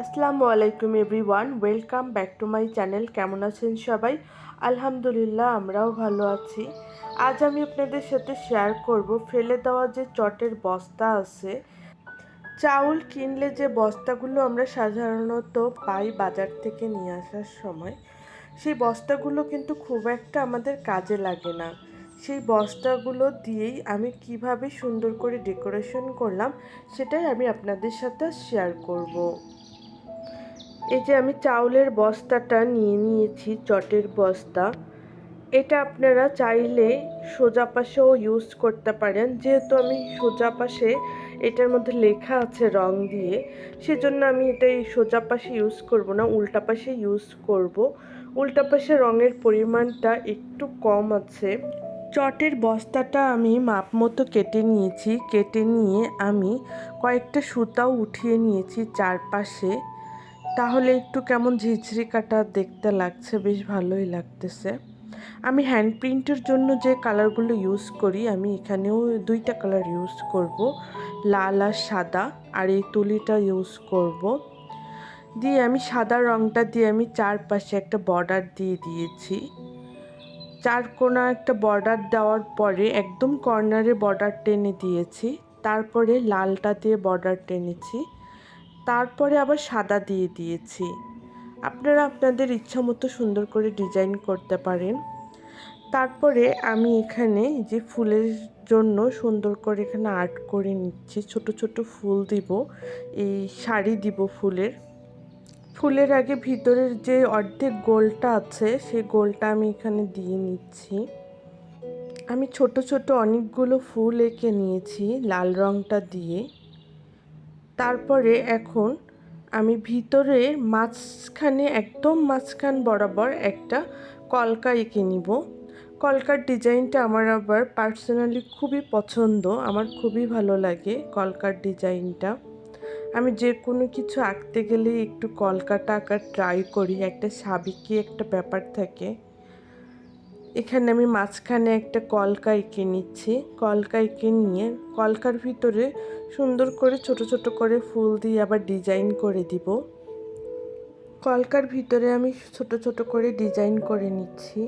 আসসালামু আলাইকুম everyone, welcome back to my channel. কেমন আছেন সবাই? আলহামদুলিল্লাহ, আমরাও ভালো আছি। আজ আমি আপনাদের সাথে শেয়ার করব ফেলে দেওয়া যে চটের বস্তা আছে। চাউল কিনলে যে বস্তাগুলো আমরা সাধারণত পাই বাজার থেকে নিয়ে আসার সময়, সেই বস্তাগুলো কিন্তু খুব একটা আমাদের কাজে লাগে না। সেই বস্তাগুলো দিয়েই আমি কীভাবে সুন্দর করে ডেকোরেশন করলাম, সেটাই আমি আপনাদের সাথে শেয়ার করব। এই যে আমি চাউলের বস্তাটা নিয়ে নিয়েছি, চটের বস্তা। এটা আপনারা চাইলে সোজা পাশেও ইউজ করতে পারেন। যেহেতু আমি সোজা পাশে এটার মধ্যে লেখা আছে রং দিয়ে, সেজন্য আমি এটা এই সোজা পাশে ইউজ করব না, উল্টা পাশে ইউজ করব। উল্টা পাশে রঙের পরিমাণটা একটু কম আছে। চটের বস্তাটা আমি মাপ মতো কেটে নিয়েছি। কেটে নিয়ে আমি কয়েকটা সুতাও উঠিয়ে নিয়েছি চারপাশে। তাহলে একটু কেমন ঝিঝরি কাটা দেখতে লাগছে, বেশ ভালোই লাগতেছে। আমি হ্যান্ড প্রিন্টের জন্য যে কালারগুলো ইউজ করি, আমি এখানেও দুইটা কালার ইউজ করব। লাল আর সাদা, আর এই তুলিটা ইউজ করব। দিয়ে আমি সাদা রঙটা দিয়ে আমি চারপাশে একটা বর্ডার দিয়ে দিয়েছি। চার কোনা একটা বর্ডার দেওয়ার পরে একদম কর্নারে বর্ডার টেনে দিয়েছি। তারপরে লালটা দিয়ে বর্ডার টেনেছি। তারপরে আবার সাদা দিয়ে দিয়েছি। আপনারা আপনাদের ইচ্ছা মতো সুন্দর করে ডিজাইন করতে পারেন। তারপরে আমি এখানে যে ফুলের জন্য সুন্দর করে এখানে আর্ট করে নিচ্ছি। ছোট ছোট ফুল দিব, এই শাড়ি দিব ফুলের। ফুলের আগে ভিতরের যে অর্ধেক গোলটা আছে, সেই গোলটা আমি এখানে দিয়ে নিচ্ছি। আমি ছোট ছোট অনেকগুলো ফুল এঁকে নিয়েছি লাল রঙটা দিয়ে। তারপরে এখন আমি ভিতরে মাঝখানে একদম মাঝখান বরাবর একটা কলকা এঁকে নিব। কলকার ডিজাইনটা আমার আবার পার্সোনালি খুবই পছন্দ, আমার খুবই ভালো লাগে কলকার ডিজাইনটা। আমি যে কোনো কিছু আঁকতে গেলে একটু কলকাটা আঁকার ট্রাই করি, একটা সাবিকি একটা ব্যাপার থাকে। এখানে আমি মাঝখানে একটা কলকা এঁকে নিচ্ছি। কলকা এঁকে নিয়ে কলকার ভিতরে সুন্দর করে ছোট ছোট করে ফুল দিয়ে আবার ডিজাইন করে দিব। কলকার ভিতরে আমি ছোট ছোট করে ডিজাইন করে নিচ্ছি।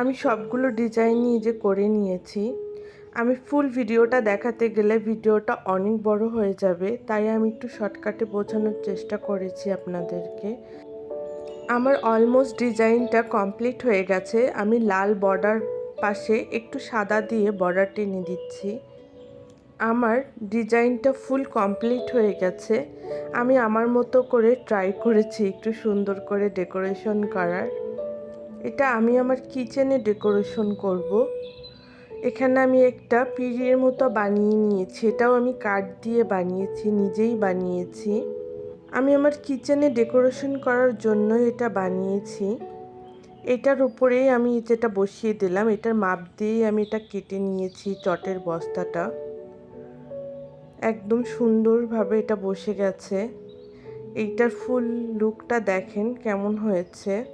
আমি সবগুলো ডিজাইন নিয়ে যে করে নিয়েছি। আমি ফুল ভিডিওটা দেখাতে গেলে ভিডিওটা অনেক বড় হয়ে যাবে, তাই আমি একটু শর্টকাটে বোঝানোর চেষ্টা করেছি আপনাদেরকে। আমার অলমোস্ট ডিজাইনটা কমপ্লিট হয়ে গেছে। আমি লাল বর্ডার পাশে একটু সাদা দিয়ে বর্ডার টেনে দিচ্ছি। আমার ডিজাইনটা ফুল কমপ্লিট হয়ে গেছে। আমি আমার মতো করে ট্রাই করেছি একটু সুন্দর করে ডেকোরেশন করার। এটা আমি আমার কিচেনে ডেকোরেশন করব। এখানে আমি একটা পিড়ির মতো বানিয়ে নিয়েছি। এটাও আমি কাঠ দিয়ে বানিয়েছি, নিজেই বানিয়েছি। আমি আমার কিচেনে ডেকোরেশন করার জন্য এটা বানিয়েছি। এটার উপরেই আমি যেটা বসিয়ে দিলাম, এটার মাপ দিয়েই আমি এটা কেটে নিয়েছি চটের বস্তাটা। একদম সুন্দরভাবে এটা বসে গেছে। এইটার ফুল লুকটা দেখেন কেমন হয়েছে।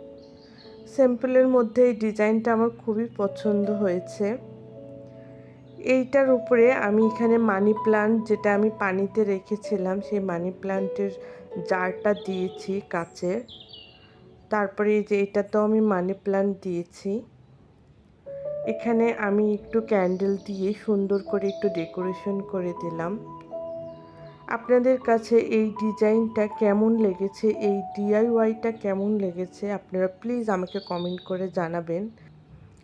সিম্পলের মধ্যে এই ডিজাইনটা আমার খুবই পছন্দ হয়েছে। এইটার উপরে আমি এখানে মানি প্লান্ট যেটা আমি পানিতে রেখেছিলাম, সেই মানি প্লান্টের জারটা দিয়েছি কাচের তারপরে যে তো আমি মানি প্লান্ট দিয়েছি। এখানে আমি একটু ক্যান্ডেল দিয়ে সুন্দর করে একটু ডেকোরেশন করে দিলাম। আপনাদের কাছে এই ডিজাইনটা কেমন লেগেছে, এই ডিআইওয়াইটা কেমন লেগেছে, আপনারা প্লিজ আমাকে কমেন্ট করে জানাবেন।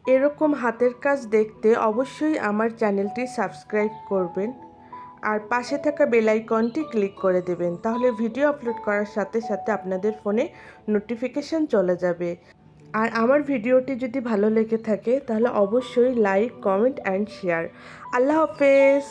এরকম হাতের কাজ দেখতে অবশ্যই আমার চ্যানেলটি সাবস্ক্রাইব করবেন। আর পাশে থাকা বেল আইকনটি ক্লিক করে দেবেন, তাহলে ভিডিও আপলোড করার সাথে সাথে আপনাদের ফোনে নোটিফিকেশান চলে যাবে। আর আমার ভিডিওটি যদি ভালো লেগে থাকে, তাহলে অবশ্যই লাইক, কমেন্ট, অ্যান্ড শেয়ার। আল্লাহ হাফেজ!